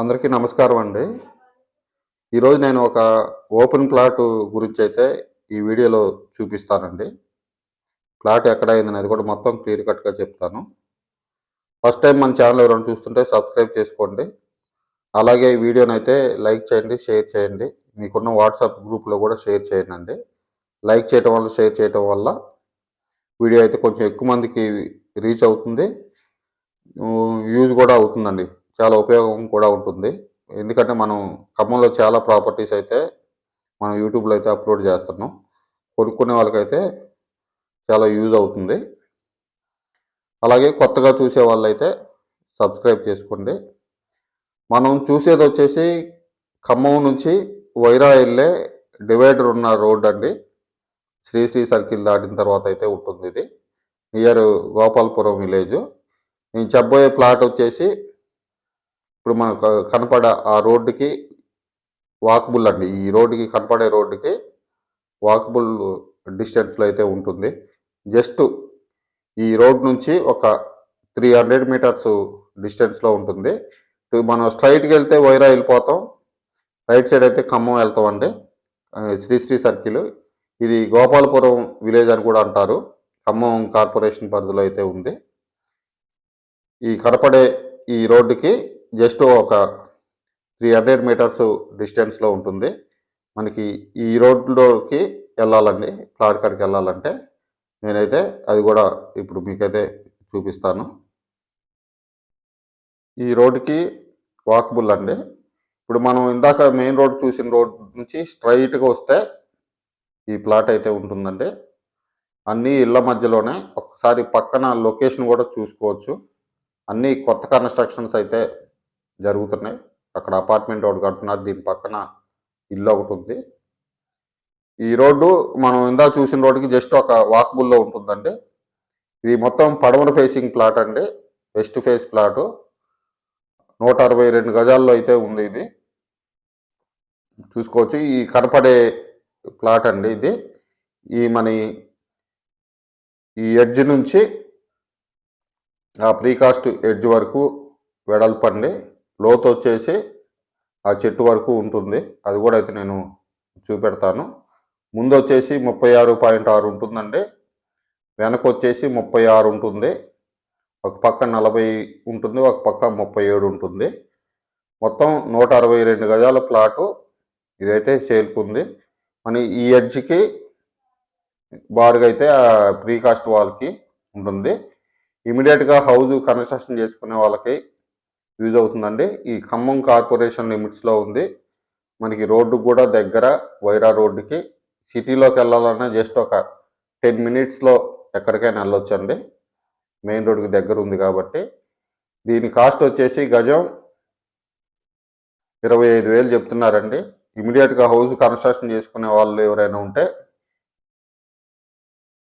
అందరికీ నమస్కారం అండి. ఈరోజు నేను ఒక ఓపెన్ ప్లాట్ గురించి అయితే ఈ వీడియోలో చూపిస్తానండి. ప్లాట్ ఎక్కడ అయింది అనేది కూడా మొత్తం క్లియర్ కట్గా చెప్తాను. ఫస్ట్ టైం మన ఛానల్ ఎవరైనా చూస్తుంటే సబ్స్క్రైబ్ చేసుకోండి. అలాగే ఈ వీడియోని అయితే లైక్ చేయండి షేర్ చేయండి. మీకున్న వాట్సాప్ గ్రూప్లో కూడా షేర్ చేయండి లైక్ చేయడం వల్ల షేర్ చేయడం వల్ల వీడియో అయితే కొంచెం ఎక్కువ మందికి రీచ్ అవుతుంది. యూజ్ కూడా అవుతుందండి. చాలా ఉపయోగం కూడా ఉంటుంది. ఎందుకంటే మనం ఖమ్మంలో చాలా ప్రాపర్టీస్ అయితే మనం యూట్యూబ్లో అయితే అప్లోడ్ చేస్తున్నాం. కొనుక్కునే వాళ్ళకైతే చాలా యూజ్ అవుతుంది. అలాగే కొత్తగా చూసే వాళ్ళైతే సబ్స్క్రైబ్ చేసుకోండి. మనం చూసేది వచ్చేసి ఖమ్మం నుంచి వైరా వెళ్ళే డివైడర్ ఉన్న రోడ్ అండి. శ్రీశ్రీ సర్కిల్ దాటిన తర్వాత అయితే ఉంటుంది ఇది. Near Gopalpuram village. నేను చెప్పబోయే ప్లాట్ వచ్చేసి ఇప్పుడు మనకు కనపడే ఆ రోడ్డుకి వాకబుల్ అండి. ఈ రోడ్డుకి కనపడే రోడ్డుకి వాకబుల్ డిస్టెన్స్లో అయితే ఉంటుంది. జస్ట్ ఈ రోడ్ నుంచి ఒక త్రీ హండ్రెడ్ మీటర్స్ డిస్టెన్స్లో ఉంటుంది. మనం స్ట్రైట్కి వెళ్తే వైరా వెళ్ళిపోతాం. రైట్ సైడ్ అయితే ఖమ్మం వెళ్తామండి. శ్రీశ్రీ సర్కిల్. ఇది గోపాలపురం విలేజ్ అని కూడా అంటారు. ఖమ్మం కార్పొరేషన్ పరిధిలో అయితే ఉంది. ఈ కనపడే ఈ రోడ్డుకి జస్ట్ ఒక త్రీ హండ్రెడ్ మీటర్స్ డిస్టెన్స్లో ఉంటుంది. మనకి ఈ రోడ్లోకి వెళ్ళాలండి ప్లాట్ కాడికి వెళ్ళాలంటే నేనైతే అది కూడా ఇప్పుడు మీకైతే చూపిస్తాను. ఈ రోడ్డుకి వాకబుల్ అండి. ఇప్పుడు మనం ఇందాక మెయిన్ రోడ్ చూసిన రోడ్ నుంచి స్ట్రైట్గా వస్తే ఈ ప్లాట్ అయితే ఉంటుందండి. అన్నీ ఇళ్ళ మధ్యలోనే ఒకసారి పక్కన లొకేషన్ కూడా చూసుకోవచ్చు. అన్నీ కొత్త కన్స్ట్రక్షన్స్ అయితే జరుగుతున్నాయి. అక్కడ అపార్ట్మెంట్ ఒకటి కడుతున్నారు. దీని పక్కన ఇల్లు ఒకటి ఉంది. ఈ రోడ్డు మనం ఇందా చూసిన రోడ్డుకి జస్ట్ ఒక వాక్బుల్లో ఉంటుందండి. ఇది మొత్తం పడమర ఫేసింగ్ ప్లాట్ అండి. West face plot. నూట అరవై రెండు గజాల్లో అయితే ఉంది ఇది. చూసుకోవచ్చు. ఈ కనపడే ప్లాట్ అండి ఇది. ఈ మన ఈ ఎడ్జ్ నుంచి ఆ ప్రీకాస్ట్ ఎడ్జ్ వరకు వెడల్పండి. లోతు వచ్చేసి ఆ చెట్టు వరకు ఉంటుంది. అది కూడా అయితే నేను చూపెడతాను. ముందు వచ్చేసి ముప్పై ఆరు పాయింట్ ఆరు ఉంటుందండి. వెనక వచ్చేసి ముప్పై ఆరు ఉంటుంది. ఒక పక్క నలభై ఉంటుంది. ఒక పక్క ముప్పై ఏడు ఉంటుంది. మొత్తం నూట అరవై రెండు గజాల ప్లాటు ఇదైతే సేల్కుంది. మన ఈ ఎడ్జ్కి బారుగా అయితే ఆ ప్రీకాస్ట్ వాళ్ళకి ఉంటుంది. ఇమీడియట్గా హౌస్ కన్స్ట్రక్షన్ చేసుకునే వాళ్ళకి యూజ్ అవుతుందండి. ఈ ఖమ్మం కార్పొరేషన్ లిమిట్స్లో ఉంది. మనకి రోడ్డు కూడా దగ్గర వైరా రోడ్డుకి సిటీలోకి వెళ్ళాలన్నా జస్ట్ ఒక టెన్ మినిట్స్లో ఎక్కడికైనా వెళ్ళొచ్చండి. మెయిన్ రోడ్డుకి దగ్గర ఉంది కాబట్టి. దీని కాస్ట్ వచ్చేసి గజం ఇరవై ఐదు వేలు చెప్తున్నారండి. ఇమీడియట్గా హౌస్ కన్స్ట్రక్షన్ చేసుకునే వాళ్ళు ఎవరైనా ఉంటే